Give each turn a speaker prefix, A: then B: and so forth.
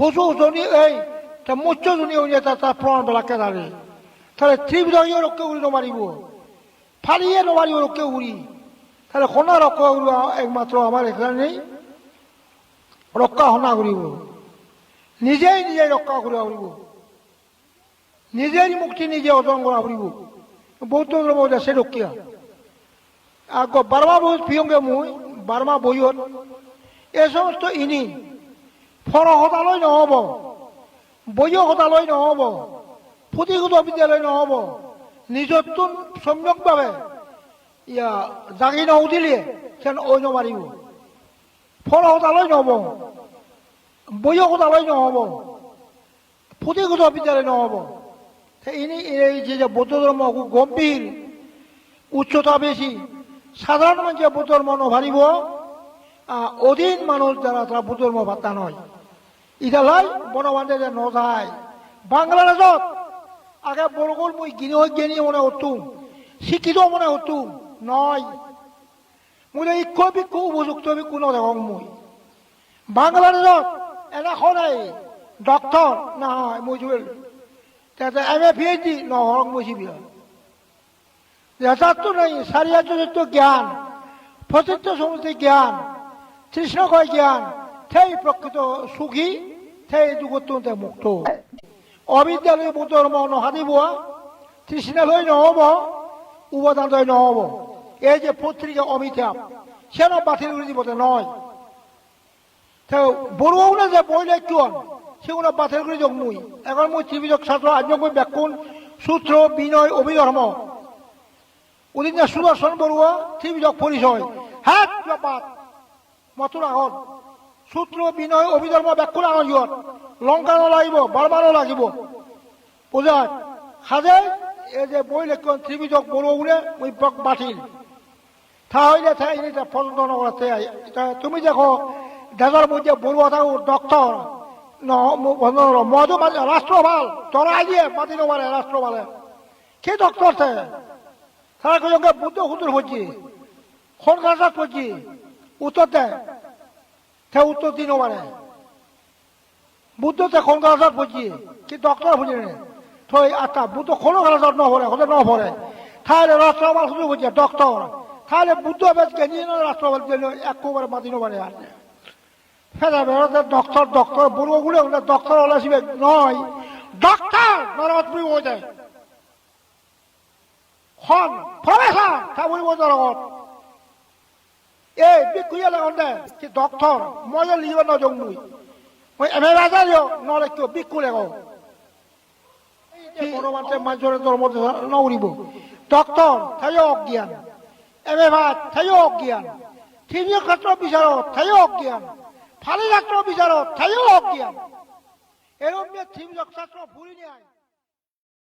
A: তা নরকত ফুরি পশু জনী এই, তা মুচ্চ জনী ওই তা তার প্রমাণ বেলাকে দাঁড়ে তাহলে ত্রিবিধীয় রক্ষে উড়ি নমারিব ফালিয়ে নমারিব রক্ষে উড়ি? তাহলে কোনা রক্ষা উড়িব একমাত্র আমার এখানে নেই। রক্ষা হনা করিব। নিজেই নিজে রক্ষা করিয়া উড়িব। নিজেই মুক্তি নিজে অর্জন করা উড়িব। বৌদ্ধ ধর্ম দেশে রক্ষিয়া। বার্মা বই পিয়ঙ্গে মুই বার্মা বইয়ত এই সমস্ত ইনি ফরহতালৈ নহ'ব বৈয়সতালৈ নহ'ব, পুথিগত বিদ্যালয় নহ'ব নিজৰটো সম্যকভাৱে জাগি নউঠিলে যেন অন্য মাৰিব। ফৰহতালৈ নহ'ব বৈয়সতালৈ নহ'ব, পুথিগত বিদ্যালয় নহ'ব। ইনি এই যে বৌদ্ধ ধর্ম খুব গম্ভীর উচ্চতা বেশি সাধারণ মানুষ বৌদ্ধ ধর্ম নভারিব অধীন মানুষ যারা তারা বৌদ্ধ ধর্ম ভাতা নয় ইতালাই বনবান্ধে যে নযায় বাংলাদেশত আগে বৰগোল মই গেনি মনে হতো শিক্ষিত মনে হতো নয় মই ইক্ষ বিক্ষ উপযুক্ত বিক্ষ নদেখং মই। বাংলাদেশত এনেখনেই ডক্টর নহয় মই জুৱেল তাতে M A P H D নহৰং মই চিবিয়া যথার্থ নেই সারিয়াযুক্ত জ্ঞান প্রচিত্র সমস্ত জ্ঞান কৃষ্ণকয় জ্ঞান, সেই প্রকৃত সুখী সেই যুগতে মুক্ত। অবিদ্যালয় বুদ্ধর্ম নহাদিব তৃষ্ণালয় নহব উপাদানলৈ নহব। এই যে পত্রিকা অমিতাভ, সেন বাতিল করে দিবতে নয়। তো বড়ুয়াউনে যে বই লেখিয়ন সেগুলো বাতিল করে মুই। এখন মুই ত্রিবিধক ছাত্র আজকৈ ব্যাকুণ সূত্র, বিনয়, অভিধর্ম। উদিনা সুদর্শন বড়ুয়া, ত্রিবিধক পরিচয়। হ্যাঁ বাদ মতুর আগত সূত্র, বিনয়, অভিধর্ম ব্যাকুল আনজিয়ত লংকানো লাগিব বাৰবাৰো লাগিব। পূজাত সাজে, এই যে বই লেখন, ত্রিবিধক বড়ো উড়ে ওই বাতিল। থা হইলে থা, ইনি পছন্দ নকরাতে তুমি দেখো দেশের মধ্যে বড়ুয়া থাকো ডক্টর মধু রাষ্ট্র ভালো তোরা আইয়ে মাতি নবারে রাষ্ট্র ভালে কে ডক্টর থে তারা কজনকে বুদ্ধ হুতুর হচ্ছি খনকার করছি উত্তর দেয় সে উত্তর দিন পারে বুদ্ধ তে কোন গাছত বুঝি কি ডক্টর বুঝি নে। থই আটা বুদ্ধ কোন গাছত ন ভরে হতে ন ভরে তাহলে রাষ্ট্রপাল শুধু বুঝি, ডক্টর। তাহলে বুদ্ধ বেশ কে নিয়ে রাষ্ট্রপাল দিল একবারে মাতিনো পারে আর ফেরা বেরোতে ডক্টর ডক্টর বলবগুলো ডক্টর হলে আসবে নয়। ডক্টর নরমত বুড়ি হয়ে যায় খন প্রফেসর, তা বলব নরমত এই বিকুয়া লাগতে কি ডক্টর মই লিব নজং মুই মই এমে রাজা লিও নলে কিয় বিকু লেগো বড়মানতে মানুষের ধর্ম নউরিব ডক্টর থাইও অজ্ঞান এমে ভাত থাইও অজ্ঞান থিনীয় ক্ষেত্র বিচারক থাইও অজ্ঞান ফালি ছাত্র বিচারক থাইও অজ্ঞান এরম যে থিম ছাত্র ফুরি নেয়